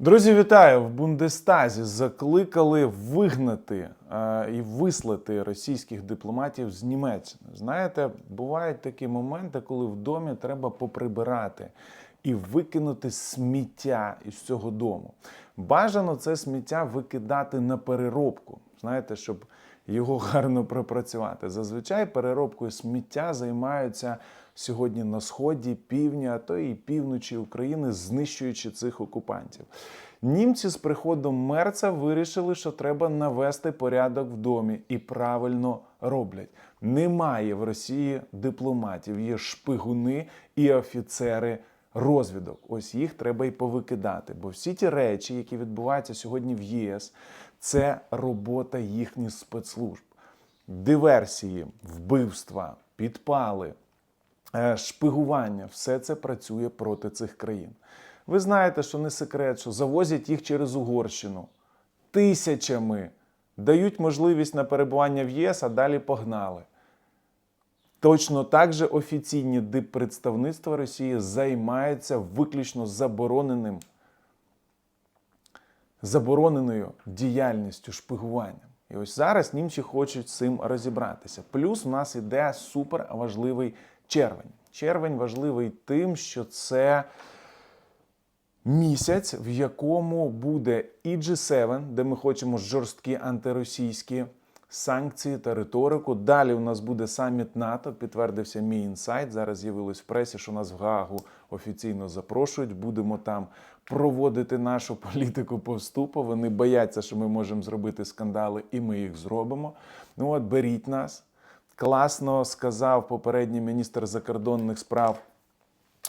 Друзі, вітаю! В Бундестазі закликали вигнати е, і вислати російських дипломатів з Німеччини. Знаєте, бувають такі моменти, коли в домі треба поприбирати і викинути сміття із цього дому. Бажано це сміття викидати на переробку. Знаєте, щоб його гарно пропрацювати. Зазвичай переробкою сміття займаються сьогодні на сході, півдні, а то і півночі України, знищуючи цих окупантів. Німці з приходом мерца вирішили, що треба навести порядок в домі і правильно роблять. Немає в Росії дипломатів, є шпигуни і офіцери розвідок. Ось їх треба й повикидати. Бо всі ті речі, які відбуваються сьогодні в ЄС, це робота їхніх спецслужб. Диверсії, вбивства, підпали, шпигування все це працює проти цих країн. Ви знаєте, що не секрет, що завозять їх через Угорщину тисячами, дають можливість на перебування в ЄС, а далі погнали. Точно так же офіційні диппредставництва Росії займаються виключно забороненим, забороненою діяльністю шпигування. І ось зараз німці хочуть цим розібратися. Плюс в нас іде супер важливий червень. Червень важливий тим, що це місяць, в якому буде і G7, де ми хочемо жорсткі антиросійські санкції та риторику. Далі у нас буде саміт НАТО. Підтвердився мій інсайт. Зараз з'явилось в пресі, що нас в Гаагу офіційно запрошують. Будемо там проводити нашу політику по вступу. Вони бояться, що ми можемо зробити скандали, і ми їх зробимо. Ну от беріть нас. Класно сказав попередній міністр закордонних справ.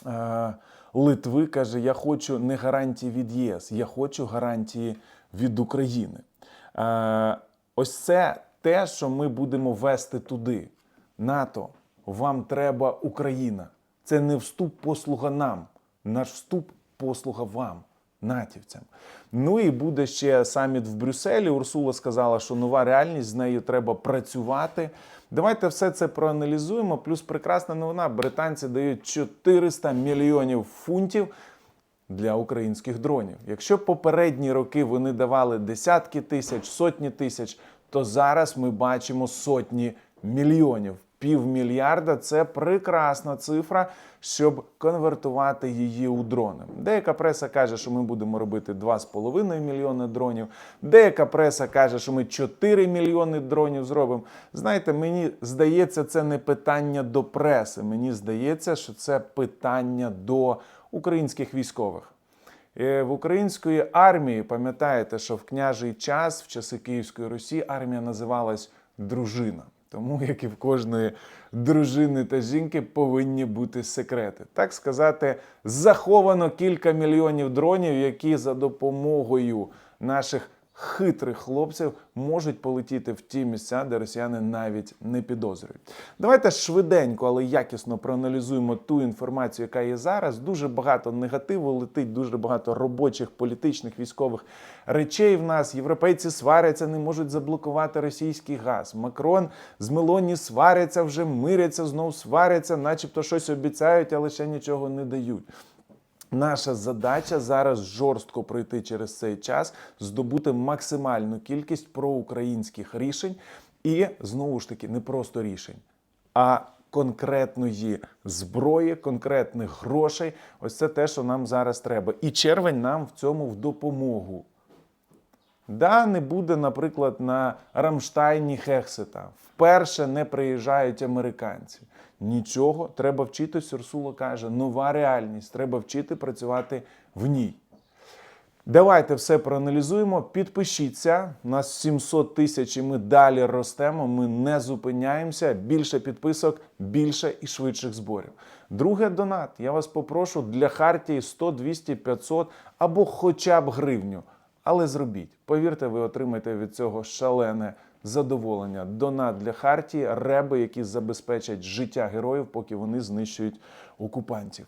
Е, Литви каже: Я хочу не гарантії від ЄС, я хочу гарантії від України. Е, Ось це те, що ми будемо вести туди. НАТО, вам треба Україна. Це не вступ послуга нам, наш вступ послуга вам, натівцям. Ну і буде ще саміт в Брюсселі. Урсула сказала, що нова реальність з нею треба працювати. Давайте все це проаналізуємо. Плюс прекрасна новина: британці дають 400 мільйонів фунтів для українських дронів. Якщо попередні роки вони давали десятки тисяч, сотні тисяч, то зараз ми бачимо сотні мільйонів. Півмільярда це прекрасна цифра, щоб конвертувати її у дрони. Деяка преса каже, що ми будемо робити 2,5 мільйони дронів. Деяка преса каже, що ми 4 мільйони дронів зробимо. Знаєте, мені здається, це не питання до преси. Мені здається, що це питання до українських військових. Е, В української армії пам'ятаєте, що в княжий час, в часи Київської Русі, армія називалась дружина. Тому, як і в кожної дружини та жінки, повинні бути секрети. Так сказати, заховано кілька мільйонів дронів, які за допомогою наших хитрих хлопців можуть полетіти в ті місця, де росіяни навіть не підозрюють. Давайте швиденько, але якісно проаналізуємо ту інформацію, яка є зараз. Дуже багато негативу летить, дуже багато робочих, політичних, військових речей в нас. Європейці сваряться, не можуть заблокувати російський газ. Макрон з Мелоні сваряться, вже миряться, знов сваряться, начебто щось обіцяють, але ще нічого не дають. Наша задача зараз жорстко пройти через цей час, здобути максимальну кількість проукраїнських рішень і знову ж таки не просто рішень, а конкретної зброї, конкретних грошей. Ось це те, що нам зараз треба. І червень нам в цьому в допомогу. Да, не буде, наприклад, на Рамштайні Хексета. Вперше не приїжджають американці. Нічого, треба вчитись, Урсула каже, нова реальність, треба вчити працювати в ній. Давайте все проаналізуємо. Підпишіться. У нас 700 тисяч і ми далі ростемо. Ми не зупиняємося. Більше підписок, більше і швидших зборів. Друге донат. Я вас попрошу для Хартії 100, 200, 500 або хоча б гривню. Але зробіть. Повірте, ви отримаєте від цього шалене задоволення. Донат для Хартії, реби, які забезпечать життя героїв, поки вони знищують окупантів.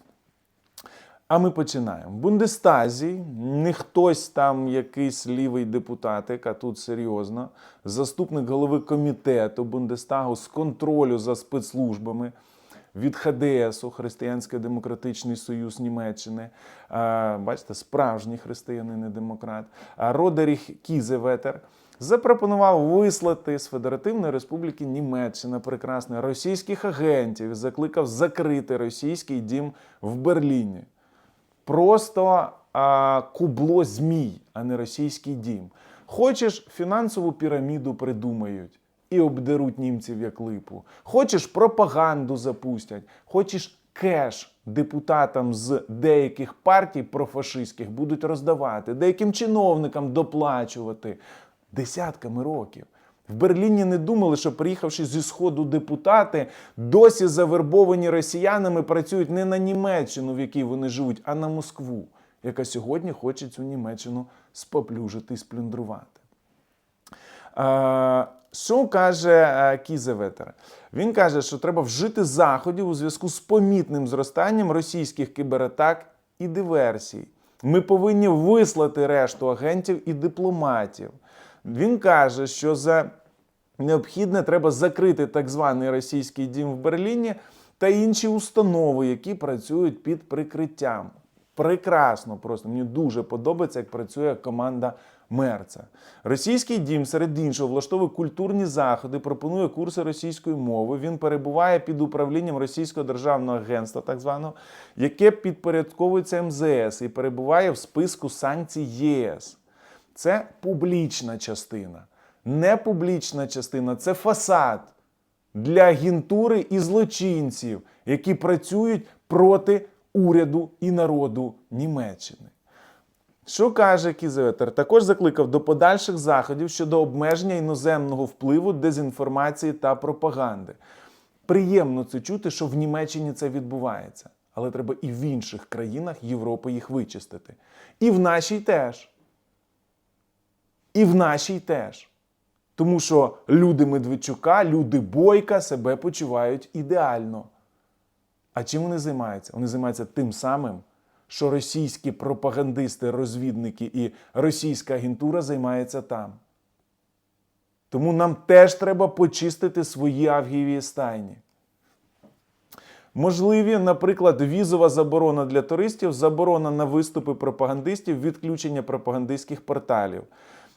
А ми починаємо. В Бундестазі не хтось там якийсь лівий депутатик, а тут серйозно. Заступник голови комітету Бундестагу з контролю за спецслужбами від ХДСу, Християнсько-демократичний союз Німеччини. Бачите, справжній християнин і демократ. Родеріх Кізеветер запропонував вислати з Федеративної Республіки Німеччина прекрасних російських агентів закликав закрити російський дім в Берліні. Просто а, кубло змій, а не російський дім. Хочеш фінансову піраміду придумають і обдеруть німців як липу. Хочеш пропаганду запустять, хочеш кеш депутатам з деяких партій профашистських будуть роздавати, деяким чиновникам доплачувати десятками років. В Берліні не думали, що приїхавши зі сходу депутати, досі завербовані росіянами працюють не на Німеччину, в якій вони живуть, а на Москву, яка сьогодні хоче цю Німеччину споплюжити і сплюндрувати. Що каже е, Кізеветер? Він каже, що треба вжити заходів у зв'язку з помітним зростанням російських кібератак і диверсій. Ми повинні вислати решту агентів і дипломатів. Він каже, що за необхідне треба закрити так званий російський дім в Берліні та інші установи, які працюють під прикриттям. Прекрасно, просто мені дуже подобається, як працює команда Мерца. Російський дім, серед іншого, влаштовує культурні заходи, пропонує курси російської мови. Він перебуває під управлінням Російського державного агентства, так званого, яке підпорядковується МЗС і перебуває в списку санкцій ЄС. Це публічна частина. Непублічна частина це фасад для агентури і злочинців, які працюють проти уряду і народу Німеччини. Що каже Кізеветер? Також закликав до подальших заходів щодо обмеження іноземного впливу, дезінформації та пропаганди. Приємно це чути, що в Німеччині це відбувається, але треба і в інших країнах Європи їх вичистити. І в нашій теж. І в нашій теж. Тому що люди Медведчука, люди Бойка себе почувають ідеально. А чим вони займаються? Вони займаються тим самим, що російські пропагандисти, розвідники і російська агентура займаються там. Тому нам теж треба почистити свої авгієві стайні. Можливі, наприклад, візова заборона для туристів, заборона на виступи пропагандистів, відключення пропагандистських порталів.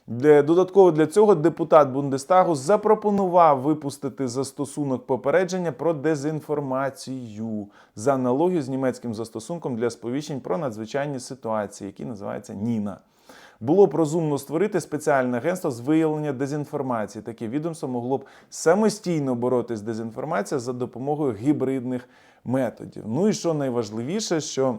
Додатково для цього депутат Бундестагу запропонував випустити застосунок попередження про дезінформацію за аналогію з німецьким застосунком для сповіщень про надзвичайні ситуації, який називається Ніна. Було б розумно створити спеціальне агентство з виявлення дезінформації. Таке відомство могло б самостійно боротися з дезінформацією за допомогою гібридних методів. Ну і що найважливіше, що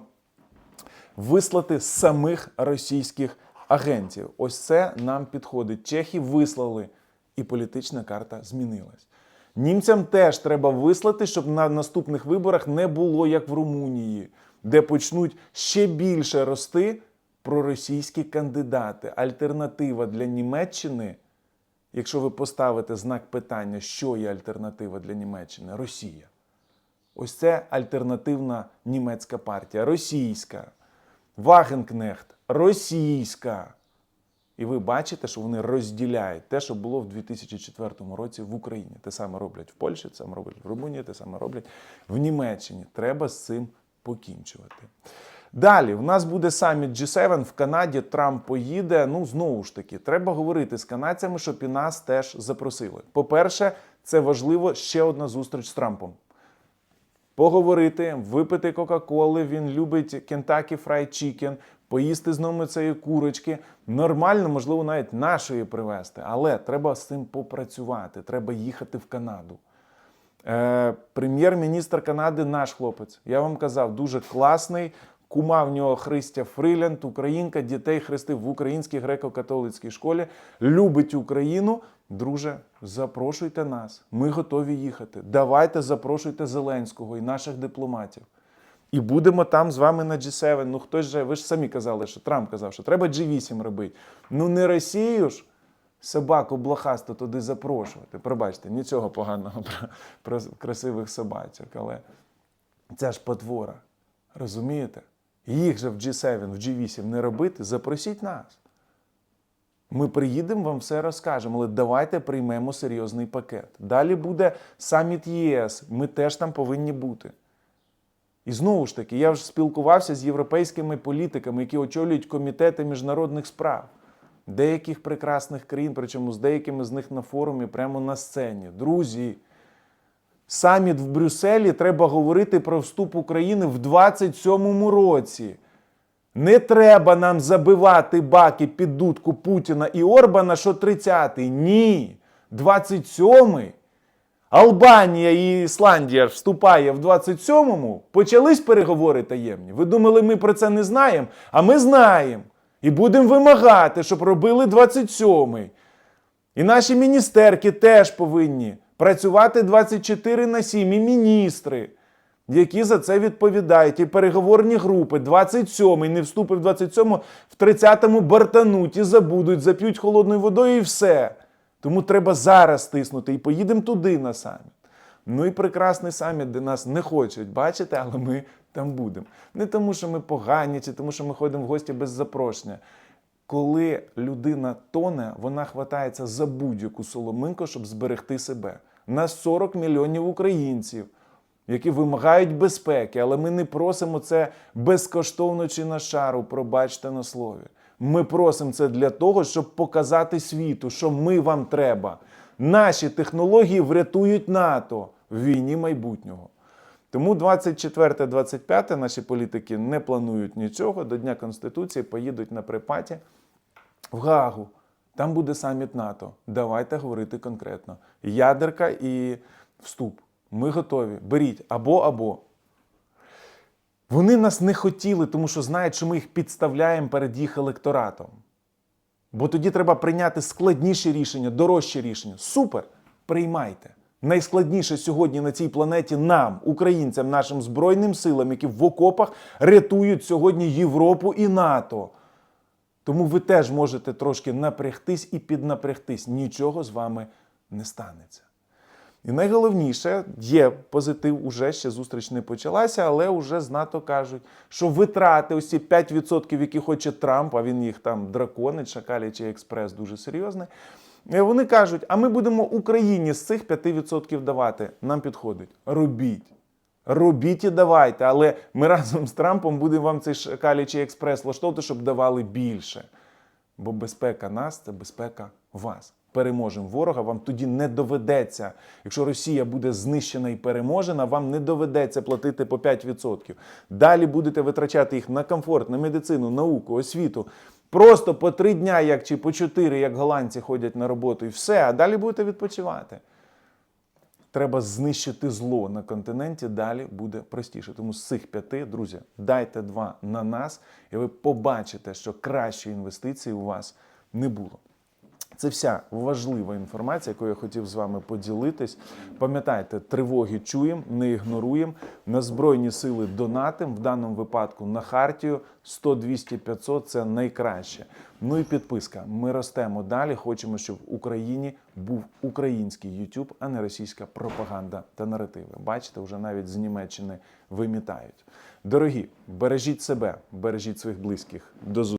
вислати самих російських агентів. Ось це нам підходить. Чехи вислали, і політична карта змінилась. Німцям теж треба вислати, щоб на наступних виборах не було як в Румунії, де почнуть ще більше рости проросійські кандидати. Альтернатива для Німеччини, якщо ви поставите знак питання, що є альтернатива для Німеччини Росія. Ось це альтернативна німецька партія, російська. Вагенкнехт російська. І ви бачите, що вони розділяють те, що було в 2004 році в Україні. Те саме роблять в Польщі, те саме роблять в Румунії, те саме роблять в Німеччині. Треба з цим покінчувати. Далі, в нас буде саміт G7 в Канаді. Трамп поїде. Ну, знову ж таки, треба говорити з канадцями, щоб і нас теж запросили. По-перше, це важливо ще одна зустріч з Трампом поговорити, випити Кока-Коли. Він любить Kentucky Fried Chicken, поїсти з ними цієї курочки. Нормально, можливо, навіть нашої привезти, але треба з цим попрацювати. Треба їхати в Канаду. Е, Прем'єр-міністр Канади наш хлопець. Я вам казав, дуже класний. Кума в нього Христя Фрилянд, українка, дітей хрестив в українській греко-католицькій школі. Любить Україну. Друже, запрошуйте нас. Ми готові їхати. Давайте запрошуйте Зеленського і наших дипломатів. І будемо там з вами на G7. Ну хтось же, ви ж самі казали, що Трамп казав, що треба G8 робити. Ну не Росію ж собаку блохасту туди запрошувати. Пробачте, нічого поганого про, про красивих собачок, але це ж потвора. Розумієте? Їх же в G7, в G8 не робити, запросіть нас. Ми приїдемо, вам все розкажемо, але давайте приймемо серйозний пакет. Далі буде саміт ЄС. Ми теж там повинні бути. І знову ж таки, я вже спілкувався з європейськими політиками, які очолюють комітети міжнародних справ деяких прекрасних країн, причому з деякими з них на форумі, прямо на сцені. Друзі, саміт в Брюсселі треба говорити про вступ України в 27-му році. Не треба нам забивати баки під дудку Путіна і Орбана, що 30-й. Ні. 27-й. Албанія і Ісландія вступає в 27-му. Почались переговори таємні. Ви думали, ми про це не знаємо? А ми знаємо. І будемо вимагати, щоб робили 27-й. І наші міністерки теж повинні працювати 24 на 7, і міністри, які за це відповідають. І переговорні групи 27-й, не вступив в 27-му, в 30-му бартануть і забудуть, зап'ють холодною водою і все. Тому треба зараз тиснути і поїдемо туди на саміт. Ну і прекрасний саміт, де нас не хочуть бачити, але ми там будемо. Не тому, що ми погані, чи тому, що ми ходимо в гості без запрошення. Коли людина тоне, вона хватається за будь-яку соломинку, щоб зберегти себе. Нас 40 мільйонів українців, які вимагають безпеки, але ми не просимо це безкоштовно чи на шару, пробачте на слові. Ми просимо це для того, щоб показати світу, що ми вам треба. Наші технології врятують НАТО в війні майбутнього. Тому 24-25 наші політики не планують нічого. До Дня Конституції поїдуть на припаті в Гаагу. Там буде саміт НАТО. Давайте говорити конкретно. Ядерка і вступ. Ми готові. Беріть або або. Вони нас не хотіли, тому що знають, що ми їх підставляємо перед їх електоратом. Бо тоді треба прийняти складніші рішення, дорожчі рішення. Супер! Приймайте. Найскладніше сьогодні на цій планеті нам, українцям, нашим збройним силам, які в окопах рятують сьогодні Європу і НАТО. Тому ви теж можете трошки напрягтись і піднапрягтись. Нічого з вами не станеться. І найголовніше є позитив, уже ще зустріч не почалася, але вже з НАТО кажуть, що витрати ось ці 5%, які хоче Трамп, а він їх там драконить, шакалячий експрес дуже серйозний. Е, Вони кажуть, а ми будемо Україні з цих 5% давати. Нам підходить. Робіть. Робіть і давайте, але ми разом з Трампом будемо вам цей шакалячий експрес влаштовувати, щоб давали більше. Бо безпека нас це безпека вас. Переможемо ворога, вам тоді не доведеться. Якщо Росія буде знищена і переможена, вам не доведеться платити по 5%. Далі будете витрачати їх на комфорт, на медицину, науку, освіту. Просто по три дня, як чи по чотири, як голландці ходять на роботу, і все, а далі будете відпочивати. Треба знищити зло на континенті, далі буде простіше. Тому з цих п'яти, друзі, дайте два на нас, і ви побачите, що кращої інвестиції у вас не було. Це вся важлива інформація, яку я хотів з вами поділитись. Пам'ятайте, тривоги чуємо, не ігноруємо. На Збройні сили донатим, в даному випадку на Хартію 100, 200, 500 – це найкраще. Ну і підписка. Ми ростемо далі. Хочемо, щоб в Україні був український YouTube, а не російська пропаганда та наративи. Бачите, вже навіть з Німеччини вимітають. Дорогі, бережіть себе, бережіть своїх близьких. До зустрічі.